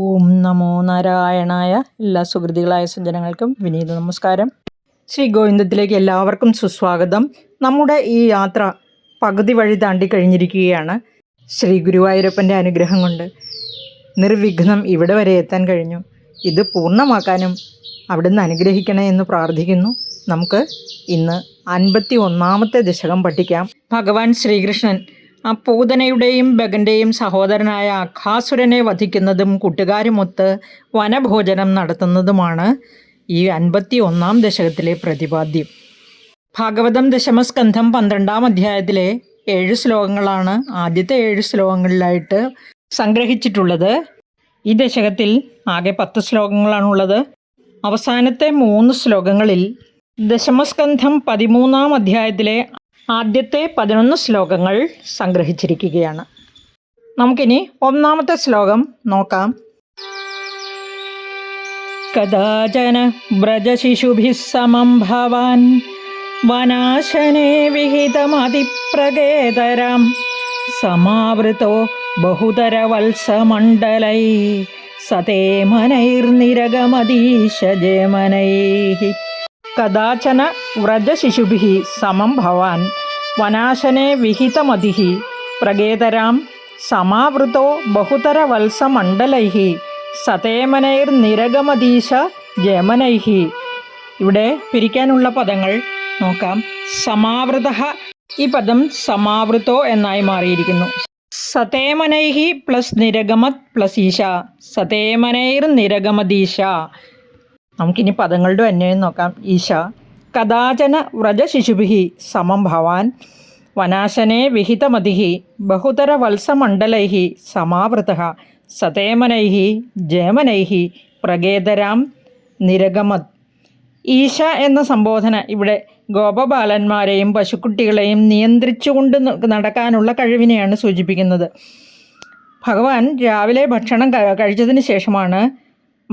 ഓം നമോ നാരായണായ എല്ലാ സുഹൃതികളായ സജ്ജനങ്ങൾക്കും വിനീത നമസ്കാരം. ശ്രീ ഗോവിന്ദത്തിലേക്ക് എല്ലാവർക്കും സുസ്വാഗതം. നമ്മുടെ ഈ യാത്ര പകുതി വഴി താണ്ടി കഴിഞ്ഞിരിക്കുകയാണ്. ശ്രീ ഗുരുവായൂരപ്പന്റെ അനുഗ്രഹം കൊണ്ട് നിർവിഘ്നം ഇവിടെ വരെ എത്താൻ കഴിഞ്ഞു. ഇത് പൂർണമാക്കാനും അവിടുന്ന് അനുഗ്രഹിക്കണേ എന്ന് പ്രാർത്ഥിക്കുന്നു. നമുക്ക് ഇന്ന് അൻപത്തി ഒന്നാമത്തെ ദശകം പഠിക്കാം. ഭഗവാൻ ശ്രീകൃഷ്ണൻ ആ പൂതനയുടെയും ബഗന്റെയും സഹോദരനായ അഖാസുരനെ വധിക്കുന്നതും കൂട്ടുകാരുമൊത്ത് വനഭോജനം നടത്തുന്നതുമാണ് ഈ അൻപത്തി ഒന്നാം ദശകത്തിലെ പ്രതിപാദ്യം. ഭാഗവതം ദശമസ്കന്ധം പന്ത്രണ്ടാം അധ്യായത്തിലെ ഏഴ് ശ്ലോകങ്ങളാണ് ആദ്യത്തെ ഏഴ് ശ്ലോകങ്ങളിലായിട്ട് സംഗ്രഹിച്ചിട്ടുള്ളത്. ഈ ദശകത്തിൽ ആകെ പത്ത് ശ്ലോകങ്ങളാണുള്ളത്. അവസാനത്തെ മൂന്ന് ശ്ലോകങ്ങളിൽ ദശമസ്കന്ധം പതിമൂന്നാം അധ്യായത്തിലെ ആദ്യത്തെ പതിനൊന്ന് ശ്ലോകങ്ങൾ സംഗ്രഹിച്ചിരിക്കുകയാണ്. നമുക്കിനി ഒന്നാമത്തെ ശ്ലോകം നോക്കാം. കഥാചന വ്രജശിശുഭിः സമം ഭവാൻ. വനാശനെ വിഹിതമതിപ്രകേതരാം. സമാവൃതോ ബഹുതരവത്സമണ്ഡലൈ. സതേമനൈർനിരഗമദീശജയമനൈः കഥാചന വ്രജശിശുഭിः സമം ഭവാൻ. വനാശനെ വിഹിതമതിः. പ്രകേതരാം സമാവൃതോ ബഹുതരവത്സമണ്ഡലൈः. സതേമനൈർനിരഗമദീശ ജമനൈഹി ഇവിടെ പിരിക്കാനുള്ള പദങ്ങൾ നോക്കാം. സമാവൃത. ഈ പദം സമാവൃതോ എന്നായി മാറിയിരിക്കുന്നു. സതേമനൈഹി പ്ലസ് നിരഗമത് പ്ലസ് ഈശ. സതേമനൈർ നിരഗമദീശ നമുക്കിനി പദങ്ങളുടെ അന്വയം നോക്കാം. ഈശ കഥാചന വ്രജശിശുഭി സമം ഭവാൻ വനാശനെ ബഹുതര ബഹുതരവത്സമണ്ഡലൈ സമാവൃത സതേമനൈ ജേമനൈ പ്രകേതരാം നിരഗമത് ഈശ എന്ന സംബോധന ഇവിടെ ഗോപബാലന്മാരെയും പശുക്കുട്ടികളെയും നിയന്ത്രിച്ചുകൊണ്ട് നടക്കാനുള്ള കഴിവിനെയാണ് സൂചിപ്പിക്കുന്നത്. ഭഗവാൻ രാവിലെ ഭക്ഷണം കഴിച്ചതിന് ശേഷമാണ്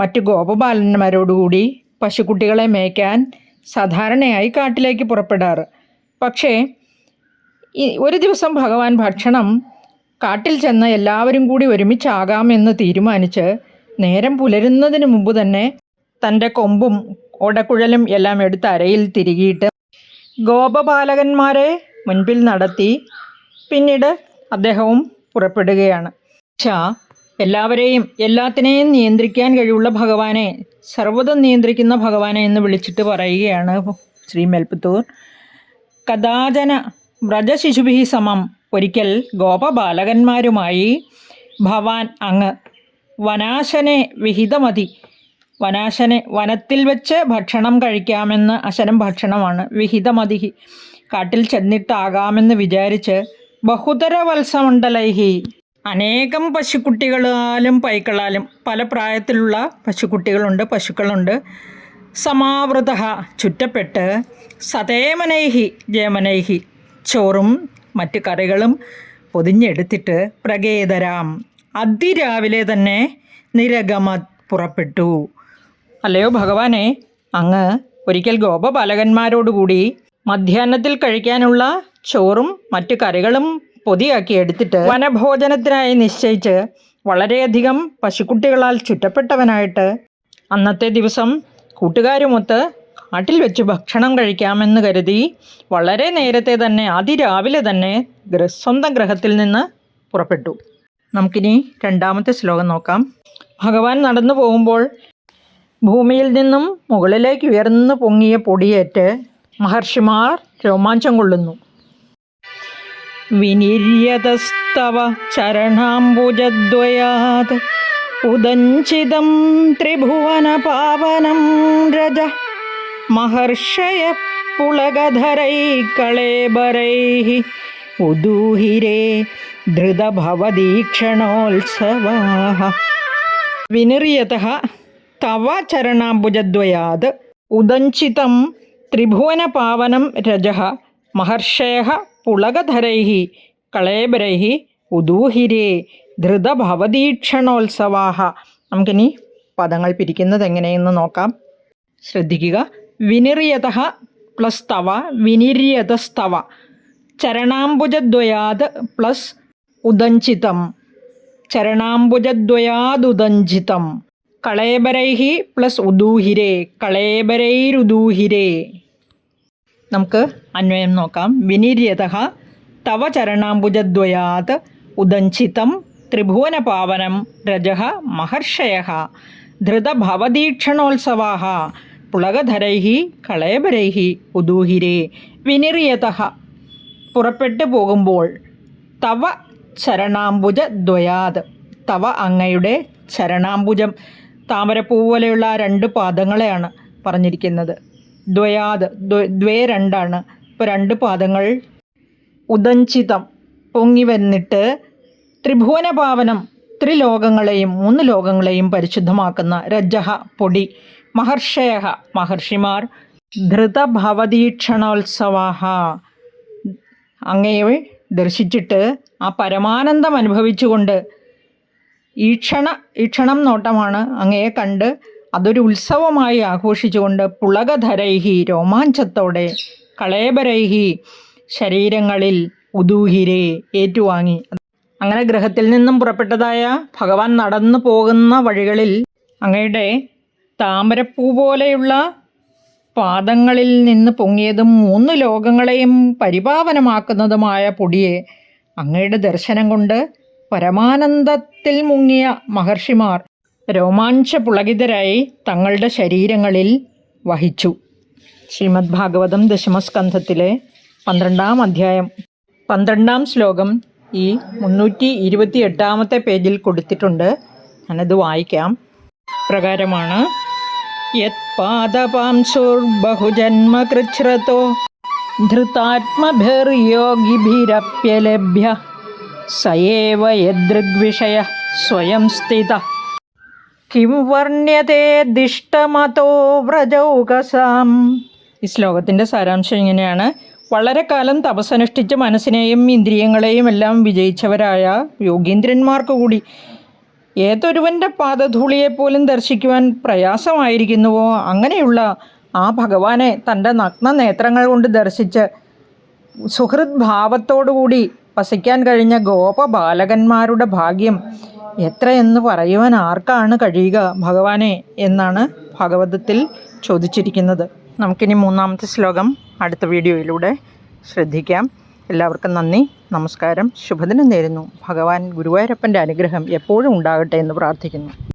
മറ്റു ഗോപബാലന്മാരോടുകൂടി പശുക്കുട്ടികളെ മേയ്ക്കാൻ സാധാരണയായി കാട്ടിലേക്ക് പുറപ്പെടാറ്. പക്ഷേ ഒരു ദിവസം ഭഗവാൻ ഭക്ഷണം കാട്ടിൽ ചെന്ന് എല്ലാവരും കൂടി ഒരുമിച്ചാകാമെന്ന് തീരുമാനിച്ച് നേരം പുലരുന്നതിന് മുമ്പ് തന്നെ തന്റെ കൊമ്പും ഓടക്കുഴലും എല്ലാം എടുത്ത് അരയിൽ തിരികിയിട്ട് ഗോപബാലകന്മാരെ മുൻപിൽ നടത്തി പിന്നീട് അദ്ദേഹവും പുറപ്പെടുകയാണ്. ഷാ എല്ലാവരെയും എല്ലാത്തിനെയും നിയന്ത്രിക്കാൻ കഴിവുള്ള ഭഗവാനെ സർവതം നിയന്ത്രിക്കുന്ന ഭഗവാനെ എന്ന് വിളിച്ചിട്ട് പറയുകയാണ് ശ്രീ മേൽപ്പത്തൂർ. കഥാചന വ്രജശിശുഭി സമം ഒരിക്കൽ ഗോപബാലകന്മാരുമായി ഭവാൻ അങ്ങ് വനാശനെ വിഹിതമതി. വനാശനെ വനത്തിൽ വെച്ച് ഭക്ഷണം കഴിക്കാമെന്ന് അശനം ഭക്ഷണമാണ്. വിഹിതമതി. കാട്ടിൽ ചെന്നിട്ടാകാമെന്ന് വിചാരിച്ച് ബഹുതര വത്സമണ്ഡലൈഹി അനേകം പശുക്കുട്ടികളാലും പൈക്കളാലും പല പ്രായത്തിലുള്ള പശുക്കുട്ടികളുണ്ട് പശുക്കളുണ്ട്. സമാവൃത ചുറ്റപ്പെട്ട് സതേമനൈഹി ജയമനൈഹി ചോറും മറ്റ് കറികളും പൊതിഞ്ഞെടുത്തിട്ട് പ്രകേതരാം അതിരാവിലെ തന്നെ നിരഗമ പുറപ്പെട്ടു. അല്ലയോ ഭഗവാനെ അങ്ങ് ഒരിക്കൽ ഗോപബാലകന്മാരോടുകൂടി മധ്യാഹ്നത്തിൽ കഴിക്കാനുള്ള ചോറും മറ്റു കറികളും പൊതിയാക്കി എടുത്തിട്ട് വനഭോജനത്തിനായി നിശ്ചയിച്ച് വളരെയധികം പശുക്കുട്ടികളാൽ ചുറ്റപ്പെട്ടവനായിട്ട് അന്നത്തെ ദിവസം കൂട്ടുകാരുമൊത്ത് കാട്ടിൽ വെച്ച് ഭക്ഷണം കഴിക്കാമെന്ന് കരുതി വളരെ നേരത്തെ തന്നെ അതിരാവിലെ തന്നെ സ്വന്തം ഗ്രഹത്തിൽ നിന്ന് പുറപ്പെട്ടു. നമുക്കിനി രണ്ടാമത്തെ ശ്ലോകം നോക്കാം. ഭഗവാൻ നടന്നു പോകുമ്പോൾ ഭൂമിയിൽ നിന്നും മുകളിലേക്ക് ഉയർന്നു പൊങ്ങിയ പൊടിയേറ്റ് മഹർഷിമാർ രോമാഞ്ചം കൊള്ളുന്നു. വിനിര്യതസ്തവ ചരണാംബുജദ്വയാത്. ഉദഞ്ചിതം ത്രിഭുവന പാവനം രജ. മഹർഷയ പുളകധരൈ കളേബരൈ ഉദൂഹിരേ ധൃതഭവദീക്ഷണോത്സവാ വിനിർയത തവ ചരണാംബുജദ്വയാത്. ഉദഞ്ചിതം ത്രിഭുവനപാവനം രജ. പുളകധരൈ കളേബരൈ ഉദൂഹിരേ ധൃതഭവദീക്ഷണോത്സവാഹ നമുക്കിനി പദങ്ങൾ പിരിക്കുന്നത് എങ്ങനെയെന്ന് നോക്കാം. ശ്രദ്ധിക്കുക. വിനിർയത പ്ലസ് തവ വിനിര്യതസ്തവ ചരണാംബുജദ്വയാത് പ്ലസ് ഉദഞ്ചിതം. ചരണാംബുജദ്വയാദുദഞ്ചിതം. കളേബരൈ പ്ലസ് ഉദൂഹിരേ കളേബരൈരുദൂഹിരേ. നമുക്ക് അന്വയം നോക്കാം. വിനിര്യത തവ ചരണാംബുജദ്വയാത് ഉദഞ്ചിതം ത്രിഭുവനപാവനം രജ മഹർഷയ ധൃതഭവദീക്ഷണോത്സവാ പുളകധരൈ കളേബരൈ ഉദൂഹിരേ വിനിര്യത പുറപ്പെട്ടു പോകുമ്പോൾ തവ ചരണാംബുജദ്വയാത് തവ അങ്ങയുടെ ചരണാംബുജം. താമരപ്പൂ പോലെയുള്ള രണ്ട് പാദങ്ങളെയാണ് പറഞ്ഞിരിക്കുന്നത്. ദ്വയാത് ദ്വേ രണ്ടാണ്. ഇപ്പോൾ രണ്ട് പാദങ്ങൾ ഉദഞ്ചിതം പൊങ്ങി വന്നിട്ട് ത്രിഭുവനപാവനം ത്രിലോകങ്ങളെയും മൂന്ന് ലോകങ്ങളെയും പരിശുദ്ധമാക്കുന്ന രജഹ പൊടി. മഹർഷയ മഹർഷിമാർ ധൃതഭവദീക്ഷണോത്സവാഹ അങ്ങയെ ദർശിച്ചിട്ട് ആ പരമാനന്ദം അനുഭവിച്ചുകൊണ്ട് ഈക്ഷണ ഈക്ഷണം നോട്ടമാണ് അങ്ങയെ കണ്ട് അതൊരു ഉത്സവമായി ആഘോഷിച്ചുകൊണ്ട് പുളകധരൈഹി രോമാഞ്ചത്തോടെ കളേബരൈഹി ശരീരങ്ങളിൽ ഉദൂഹിരെ ഏറ്റുവാങ്ങി. അങ്ങനെ ഗ്രഹത്തിൽ നിന്നും പുറപ്പെട്ടതായ ഭഗവാൻ നടന്നു പോകുന്ന വഴികളിൽ അങ്ങയുടെ താമരപ്പൂ പോലെയുള്ള പാദങ്ങളിൽ നിന്ന് പൊങ്ങിയതും മൂന്ന് ലോകങ്ങളെയും പരിപാവനമാക്കുന്നതുമായ പൊടിയെ അങ്ങയുടെ ദർശനം കൊണ്ട് പരമാനന്ദത്തിൽ മുങ്ങിയ മഹർഷിമാർ രോമാഞ്ച പുളകിതരായി തങ്ങളുടെ ശരീരങ്ങളിൽ വഹിച്ചു. ശ്രീമദ് ഭാഗവതം ദശമസ്കന്ധത്തിലെ പന്ത്രണ്ടാം അധ്യായം. പന്ത്രണ്ടാം ശ്ലോകം ഈ മുന്നൂറ്റി ഇരുപത്തി എട്ടാമത്തെ പേജിൽ കൊടുത്തിട്ടുണ്ട്. ഞാനത് വായിക്കാം. പ്രകാരമാണ് യത്പാദപാംസുർബഹുജന്മകൃച്ഛ്രതോ ധൃതാത്മഭിർയോഗിഭിരപ്യലഭ്യ സയേവ യദൃഗ്വിഷയ സ്വയം സ്ഥിത കിം വർണ്യതേ ദിഷ്ടമതോ വ്രജൗകസാം. ഈ ശ്ലോകത്തിന്റെ സാരാംശം ഇങ്ങനെയാണ്. വളരെ കാലം തപസ്സനുഷ്ഠിച്ച് മനസ്സിനെയും ഇന്ദ്രിയങ്ങളെയും എല്ലാം വിജയിച്ചവരായ യോഗീന്ദ്രന്മാർക്ക് കൂടി ഏതൊരുവന്റെ പാദധൂളിയെപ്പോലും ദർശിക്കുവാൻ പ്രയാസമായിരിക്കുന്നുവോ അങ്ങനെയുള്ള ആ ഭഗവാനെ തന്റെ നഗ്ന നേത്രങ്ങൾ കൊണ്ട് ദർശിച്ച് സുഹൃത് ഭാവത്തോടുകൂടി വസിക്കാൻ കഴിഞ്ഞ ഗോപബാലകന്മാരുടെ ഭാഗ്യം എത്രയെന്ന് പറയുവാൻ ആർക്കാണ് കഴിയുക ഭഗവാനെ എന്നാണ് ഭഗവതത്തിൽ ചോദിച്ചിരിക്കുന്നത്. നമുക്കിനി മൂന്നാമത്തെ ശ്ലോകം അടുത്ത വീഡിയോയിലൂടെ ശ്രദ്ധിക്കാം. എല്ലാവർക്കും നന്ദി നമസ്കാരം ശുഭദിനം നേരുന്നു. ഭഗവാൻ ഗുരുവായൂരപ്പന്റെ അനുഗ്രഹം എപ്പോഴും ഉണ്ടാകട്ടെ എന്ന് പ്രാർത്ഥിക്കുന്നു.